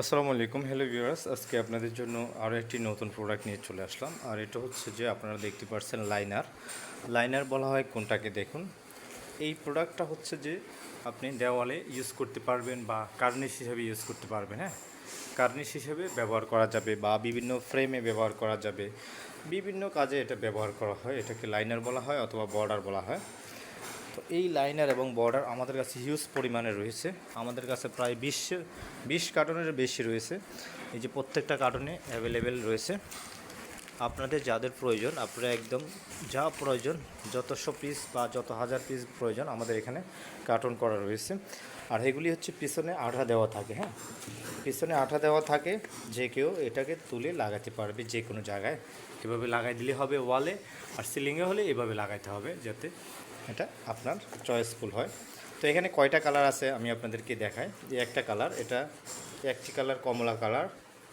আসসালামু আলাইকুম hello viewers আজকে আপনাদের জন্য আরও একটি নতুন প্রোডাক্ট নিয়ে চলে আসলাম, আর এটা হচ্ছে যে আপনারা দেখতে পাচ্ছেন লাইনার লাইনার বলা হয় কোনটাকে দেখুন। এই প্রোডাক্টটা হচ্ছে যে আপনি দেওয়ালে ইউজ করতে পারবেন বা কার্নিশ হিসেবে ইউজ করতে পারবেন হ্যাঁ? কার্নিশ হিসেবে ব্যবহার করা যাবে বা বিভিন্ন ফ্রেমে ব্যবহার করা যাবে। বিভিন্ন কাজে এটা ব্যবহার করা হয়, এটাকে লাইনার বলা হয় অথবা বর্ডার বলা হয়। তো এই লাইনার এবং বর্ডার আমাদের কাছে হিউজ পরিমাণে রয়েছে। আমাদের কাছে প্রায় বিশ বিশ কার্টনের বেশি রয়েছে। এই যে প্রত্যেকটা কার্টনে অ্যাভেলেবেল রয়েছে। আপনাদের যাদের প্রয়োজন, আপনারা একদম যা প্রয়োজন যতশো পিস বা যত হাজার পিস প্রয়োজন আমাদের এখানে কার্টন করা রয়েছে। আর এগুলি হচ্ছে পিছনে আঠা দেওয়া থাকে হ্যাঁ? পিছনে আঠা দেওয়া থাকে, যে কেউ এটাকে তুলে লাগাতে পারবে যে কোনো জায়গায়। এভাবে লাগাই দিলে হবে ওয়ালে আর সিলিংয়ে হলে এভাবে লাগাইতে হবে যাতে এটা আপনার চয়েসফুল হয়। তো এখানে কয়টা কালার আছে আমি আপনাদেরকে দেখাই। যে একটা কালার এটা একটি কালার কমলা কালার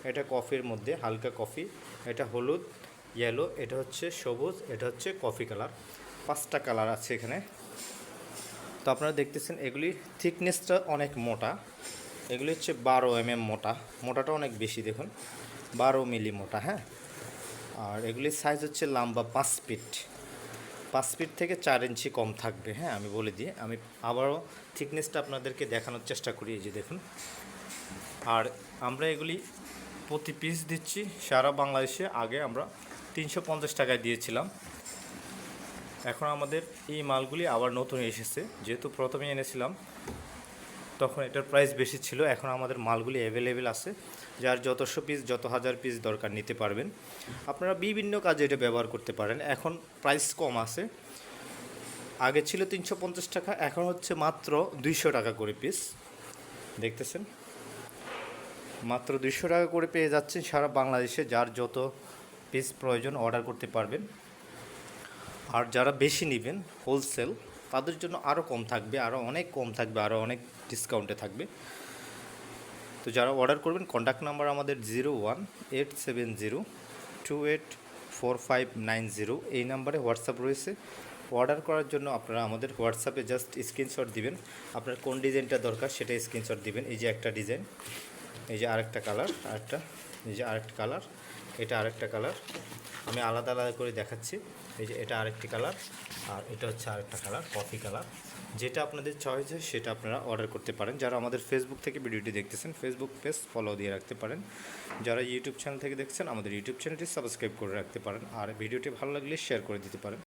এটা কফির মধ্যে হালকা কফি এটা হলুদ ইয়েলো এটা হচ্ছে সবুজ, এটা হচ্ছে কফি কালার পাঁচটা কালার আছে এখানে। তো আপনারা দেখতেছেন এগুলির থিকনেসটা অনেক মোটা। এগুলি হচ্ছে বারো এম এম মোটা। মোটাটা অনেক বেশি দেখুন। বারো মিলি মোটা হ্যাঁ? আর এগুলির সাইজ হচ্ছে লম্বা পাঁচ ফিট পাঁচ ফিট থেকে চার ইঞ্চি কম থাকবে হ্যাঁ আমি বলে দিই। আমি আবারও থিকনেসটা আপনাদেরকে দেখানোর চেষ্টা করি, এই যে দেখুন। আর আমরা এগুলি প্রতি পিস দিচ্ছি, সারা বাংলাদেশে আগে আমরা তিনশো পঞ্চাশ টাকায় দিয়েছিলাম। এখন আমাদের এই মালগুলি আবার নতুন এসেছে, যেহেতু প্রথমে এনেছিলাম। তখন এটার প্রাইস বেশি ছিল, এখন আমাদের মালগুলি অ্যাভেলেবেল আছে, যার যতশো পিস যত হাজার পিস দরকার নিতে পারবেন। আপনারা বিভিন্ন কাজে এটা ব্যবহার করতে পারেন। এখন প্রাইস কম আছে। আগে ছিল তিনশো পঞ্চাশ টাকা, এখন হচ্ছে মাত্র দুইশো টাকা করে পিস দেখতেছেন? মাত্র দুইশো টাকা করে পেয়ে যাচ্ছেন সারা বাংলাদেশে, যার যত পিস প্রয়োজন অর্ডার করতে পারবেন। আর যারা বেশি নেবেন হোলসেল তাদের জন্য আরও কম থাকবে আরও অনেক কম থাকবে আরও অনেক ডিসকাউন্টে থাকবে। তো যারা অর্ডার করবেন কন্ট্যাক্ট নাম্বার আমাদের zero one eight seven zero two eight four five nine zero এই নাম্বারে হোয়াটসঅ্যাপ রয়েছে। অর্ডার করার জন্য আপনারা আমাদের হোয়াটসঅ্যাপে জাস্ট স্ক্রিনশট দিবেন। আপনার কোন ডিজাইনটা দরকার, সেটা স্ক্রিনশট দিবেন। এই যে একটা ডিজাইন এই যে আরেকটা কালার, আরেকটা, এই যে আরেকটা কালার, এটা আরেকটা কালার। আমি আলাদা আলাদা করে দেখাচ্ছি। এই যে এটা আরেকটি কালার, আর এটা হচ্ছে আরেকটা কালার, কফি কালার। যেটা আপনাদের চয়েস হয়, সেটা আপনারা অর্ডার করতে পারেন। যারা আমাদের ফেসবুক থেকে ভিডিওটি দেখতেছেন ফেসবুক পেজ ফলো দিয়ে রাখতে পারেন। যারা ইউটিউব চ্যানেল থেকে দেখছেন, আমাদের ইউটিউব চ্যানেলটি সাবস্ক্রাইব করে রাখতে পারেন। আর ভিডিওটি ভালো লাগলে শেয়ার করে দিতে পারেন।